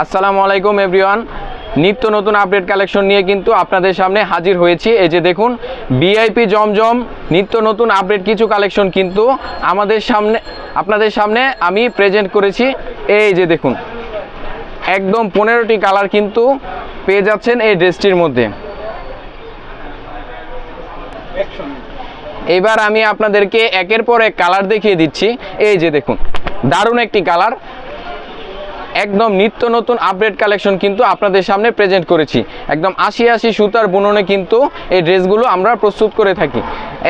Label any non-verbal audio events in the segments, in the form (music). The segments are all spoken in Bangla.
আসসালামু আলাইকুম এভরিওয়ান নিত্য নতুন আপডেট কালেকশন নিয়ে কিন্তু আপনাদের সামনে হাজির হয়েছি। এই যে দেখুন বিআইপি জমজম, নিত্য নতুন আপডেট কিছু কালেকশন কিন্তু আমাদের সামনে, আপনাদের সামনে আমি প্রেজেন্ট করেছি। এই যে দেখুন, একদম পনেরোটি কালার কিন্তু পেয়ে যাচ্ছেন এই ড্রেসটির মধ্যে। এবার আমি আপনাদেরকে একের পর এক কালার দেখিয়ে দিচ্ছি। এই যে দেখুন, দারুণ একটি কালার একদম নিত্য নতুন আপডেট কালেকশন কিন্তু আপনাদের সামনে প্রেজেন্ট করেছি। একদম আশি আশি সুতার বুননে কিন্তু এই ড্রেসগুলো আমরা প্রস্তুত করে থাকি।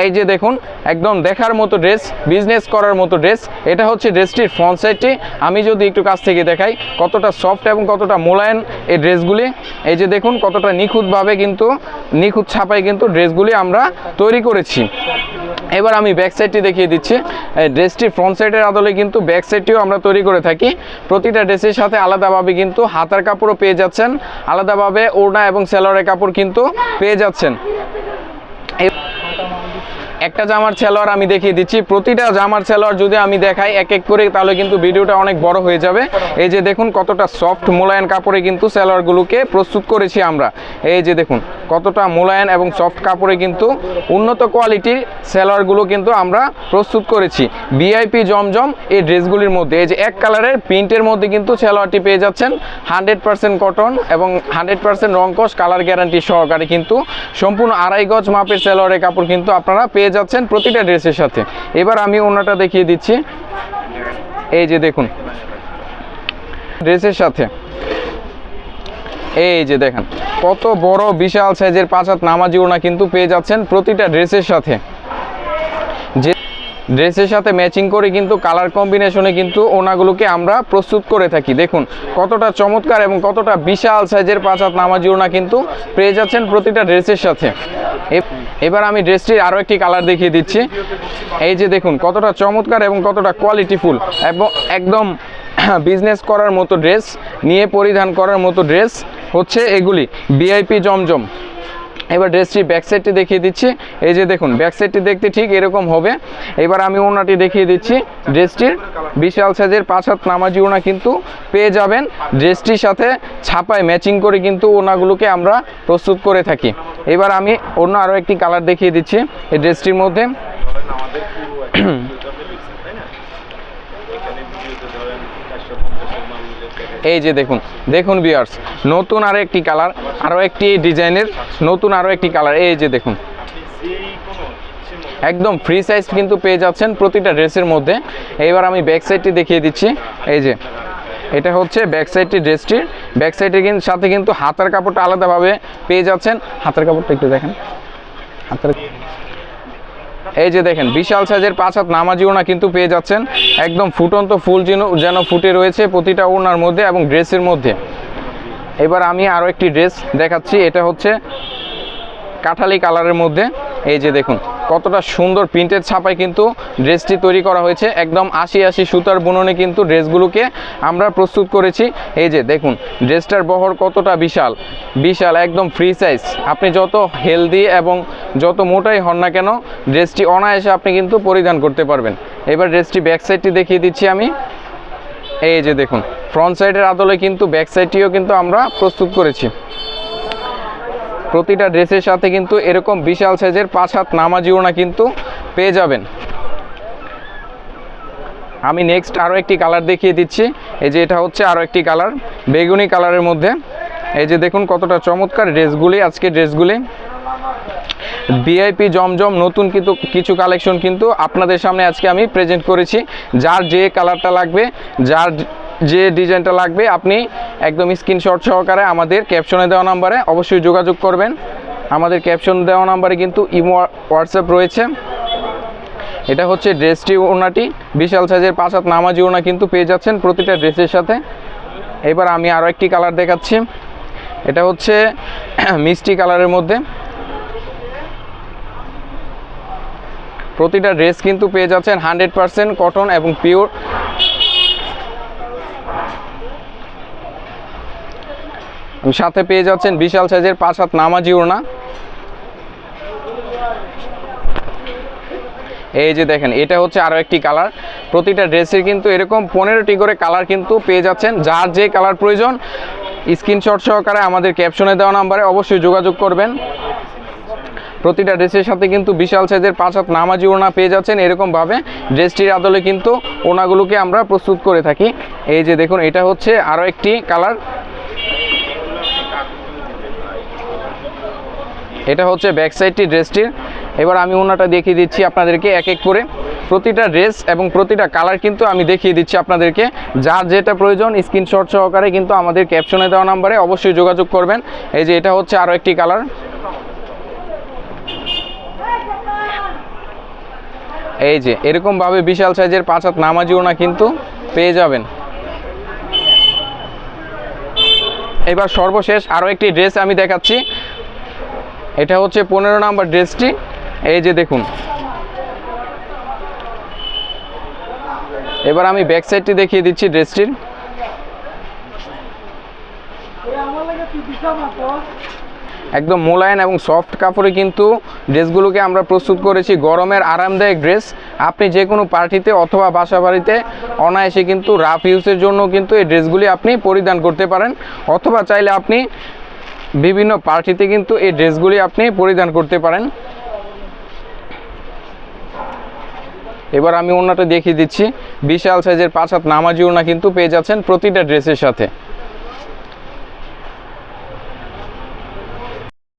এই যে দেখুন, একদম দেখার মতো ড্রেস বিজনেস করার মতো ড্রেস এটা হচ্ছে ড্রেসটির ফ্রন্ট সাইডটি আমি যদি একটু কাছ থেকে দেখাই, কতটা সফট এবং কতটা মোলায়েম এই ড্রেসগুলি এই যে দেখুন, কতটা নিখুঁতভাবে কিন্তু, নিখুঁত ছাপায় কিন্তু ড্রেসগুলি আমরা তৈরি করেছি। এবার আমি ব্যাক সাইডটি দেখিয়ে দিচ্ছি। এই ড্রেসটির ফ্রন্ট সাইডের আদলে কিন্তু ব্যাক সাইডটিও আমরা তৈরি করে থাকি। প্রতিটা ড্রেসের সাথে আলাদাভাবে কিন্তু হাতার কাপড়ও পেয়ে যাচ্ছেন। আলাদাভাবে ওড়না এবং সেলোয়ারের কাপড় কিন্তু পেয়ে যাচ্ছেন। একটা জামার সেলোয়ার আমি দেখিয়ে দিচ্ছি। প্রতিটা জামার সেলোয়ার যদি আমি দেখাই এক এক করে, তাহলে কিন্তু ভিডিওটা অনেক বড় হয়ে যাবে। এই যে দেখুন, কতটা সফট মোলায়েন কাপড়ে কিন্তু সেলোয়ারগুলোকে প্রস্তুত করেছি আমরা। এই যে দেখুন, কতটা মোলায়েন এবং সফট কাপড়ে কিন্তু উন্নত কোয়ালিটির সেলোয়ারগুলো কিন্তু আমরা প্রস্তুত করেছি। ভিআইপি জমজম এই ড্রেসগুলির মধ্যে। এই যে এক কালারের প্রিন্টের মধ্যে কিন্তু সেলোয়ারটি পেয়ে যাচ্ছেন। হান্ড্রেড পার্সেন্ট কটন এবং হান্ড্রেড পার্সেন্ট রংকশ কালার গ্যারান্টি সহকারে কিন্তু সম্পূর্ণ আড়াই গজ মাপের সেলোয়ারের কাপড় কিন্তু আপনারা পেয়ে যাচ্ছেন প্রতিটা ড্রেসের সাথে। এবার আমি ওনাটা দেখিয়ে দিচ্ছি। এই যে দেখুন। ড্রেসের সাথে। এই যে দেখেন, কত বড় বিশাল সাইজের পাঁচ হাত নামাজি ওনা কিন্তু পেয়ে যাচ্ছেন প্রতিটা ড্রেসের সাথে। ড্রেসের সাথে ম্যাচিং করে কিন্তু কালার কম্বিনেশনে কিন্তু ওনাগুলোকে আমরা প্রস্তুত করে থাকি। দেখুন, কতটা চমৎকার এবং কতটা বিশাল সাইজের পাঁচ হাত নামাজি ওনা কিন্তু পেয়ে যাচ্ছেন প্রতিটা ড্রেসের সাথে। এবার আমি ড্রেসটির আরও একটি কালার দেখিয়ে দিচ্ছি। এই যে দেখুন, কতটা চমৎকার এবং কতটা কোয়ালিটিফুল এবং একদম (clears throat) বিজনেস করার মতো ড্রেস, নিয়ে পরিধান করার মতো ড্রেস হচ্ছে এগুলি। বিআইপি জমজম। এবার ড্রেসটির ব্যাক সাইডটি দেখিয়ে দিচ্ছি। এই যে দেখুন ব্যাক সাইডটি দেখতে ঠিক এরকম হবে। এবার আমি ওনাটি দেখিয়ে দিচ্ছি। ড্রেসটির বিশাল সাইজের পাঁচ হাত নামাজি ওনা কিন্তু পেয়ে যাবেন। ড্রেসটির সাথে ছাপায় ম্যাচিং করে কিন্তু ওনাগুলোকে আমরা প্রস্তুত করে থাকি। এবার আমি অন্য আরও একটি কালার দেখিয়ে দিচ্ছি। এই ড্রেসটির মধ্যে এই যে দেখুন দেখুন বিয়ার্স নতুন আরও একটি কালার আরও একটি ডিজাইনের, নতুন আরও একটি কালার এই যে দেখুন। একদম ফ্রি সাইজ কিন্তু পেয়ে যাচ্ছেন প্রতিটা ড্রেসের মধ্যে। এইবার আমি ব্যাক সাইডটি দেখিয়ে দিচ্ছি। এই যে, এটা হচ্ছে ব্যাক সাইডটি ড্রেসটির ব্যাক সাইডের সাথে কিন্তু হাতার কাপড়টা আলাদাভাবে পেয়ে যাচ্ছেন। হাতের কাপড়টা একটু দেখেন। হাতের এই যে দেখেন, বিশাল সাইজের পাঁচ হাত নামাজি ওনা কিন্তু পেয়ে যাচ্ছেন। একদম ফুটন্ত ফুল যেন যেন ফুটে রয়েছে প্রতিটা ওনার মধ্যে এবং ড্রেসের মধ্যে। এবার আমি আরও একটি ড্রেস দেখাচ্ছি, এটা হচ্ছে কাঠালি কালারের মধ্যে। এই যে দেখুন কতটা সুন্দর প্রিন্টেড ছাপায় কিন্তু ড্রেসটি তৈরি করা হয়েছে। একদম আশি আশি সুতার বুননে কিন্তু ড্রেসগুলোকে আমরা প্রস্তুত করেছি। এই যে দেখুন, ড্রেসটার বহর কতটা বিশাল। বিশাল, একদম ফ্রি সাইজ আপনি যত হেলদি এবং যত মোটাই হন না কেন, ড্রেসটি অনায়াসে আপনি কিন্তু পরিধান করতে পারবেন। এবার ড্রেসটি ব্যাক সাইডটি দেখিয়ে দিচ্ছি আমি। এই যে দেখুন ফ্রন্ট সাইডের আদলে কিন্তু ব্যাক সাইডটিও কিন্তু আমরা প্রস্তুত করেছি। প্রতিটা ড্রেসের সাথে কিন্তু এরকম বিশাল সাইজের পাঁচ হাত নামাজি ওনা কিন্তু পেয়ে যাবেন। আমি নেক্সট আরও একটি কালার দেখিয়ে দিচ্ছি। এই যে এটা হচ্ছে আরও একটি কালার বেগুনি কালারের মধ্যে। এই যে দেখুন কতটা চমৎকার ড্রেসগুলি আজকে ড্রেসগুলি। ভিআইপি জমজম নতুন কিন্তু কিছু কালেকশন কিন্তু আপনাদের সামনে আজকে আমি প্রেজেন্ট করেছি। যার যে কালারটা লাগবে, যার যে ডিজাইনটা লাগবে, আপনি একদম স্ক্রিনশট সহকারে আমাদের ক্যাপশনে দেওয়া নাম্বারে অবশ্যই যোগাযোগ করবেন। আমাদের ক্যাপশন দেওয়া নাম্বারে কিন্তু ইমো হোয়াটসঅ্যাপ রয়েছে। এটা হচ্ছে ড্রেসটি ওনাটি বিশাল সাইজের পাঁচ হাত নামাজি ওনা কিন্তু পেয়ে যাচ্ছেন প্রতিটা ড্রেসের সাথে। এবার আমি আরও একটি কালার দেখাচ্ছি। এটা হচ্ছে (clears throat) মিষ্টি কালারের মধ্যে। প্রতিটা ড্রেস কিন্তু পেয়ে যাচ্ছেন হান্ড্রেড পারসেন্ট কটন এবং পিওর সাথে পেয়ে যাচ্ছেন বিশাল সাইজের পাঁচ হাত নামাজি ওড়না। এই যে দেখেন, এটা হচ্ছে আরও একটি কালার। প্রতিটা ড্রেসের কিন্তু এরকম পনেরোটি করে কালার কিন্তু পেয়ে যাচ্ছেন। যার যে কালার প্রয়োজন, স্ক্রিনশট সহকারে আমাদের ক্যাপশনে দেওয়া নাম্বারে অবশ্যই যোগাযোগ করবেন। প্রতিটা ড্রেসের সাথে কিন্তু বিশাল সাইজের পাঁচ হাত নামাজি ওনা পেয়ে যাচ্ছেন। এরকমভাবে ড্রেসটির আদলে কিন্তু ওনাগুলোকে আমরা প্রস্তুত করে থাকি। এই যে দেখুন, এটা হচ্ছে আরও একটি কালার। এটা হচ্ছে ব্যাক সাইডটি ড্রেসটির। এবার আমি ওনাটা দেখিয়ে দিচ্ছি আপনাদেরকে এক এক করে। প্রতিটা ড্রেস এবং প্রতিটা কালার কিন্তু আমি দেখিয়ে দিচ্ছি আপনাদেরকে। যার যেটা প্রয়োজন, স্ক্রিনশট সহকারে কিন্তু আমাদের ক্যাপশনে দেওয়া নাম্বারে অবশ্যই যোগাযোগ করবেন। এই যে এটা হচ্ছে আরও একটি কালার। এই যে এরকমভাবে বিশাল সাইজের পাঁচ হাত নামাজি ওনা কিন্তু পেয়ে যাবেন। এবার সর্বশেষ আরও একটি ড্রেস আমি দেখাচ্ছি। এটা হচ্ছে পনেরো নাম্বার ড্রেসটি। এই যে দেখুন। এবার আমি ব্যাক সাইডটি দেখিয়ে দিচ্ছি ড্রেসটির। একদম মোলায়েম এবং সফট কাপড়ে কিন্তু ড্রেসগুলোকে আমরা প্রস্তুত করেছি। গরমের আরামদায়ক ড্রেস। আপনি যে কোনো পার্টিতে অথবা বাসা বাড়িতে অনায়াসে কিন্তু রাফ ইউজের জন্য কিন্তু এই ড্রেসগুলি আপনি পরিধান করতে পারেন। অথবা চাইলে আপনি বিভিন্ন পার্টিতে কিন্তু এই ড্রেসগুলি আপনি পরিধান করতে পারেন। এবার আমি ওনাটা দেখিয়ে দিচ্ছি। বিশাল সাইজের পাঁচ হাত নামাজি কিন্তু পেয়ে যাচ্ছেন প্রতিটা ড্রেসের সাথে।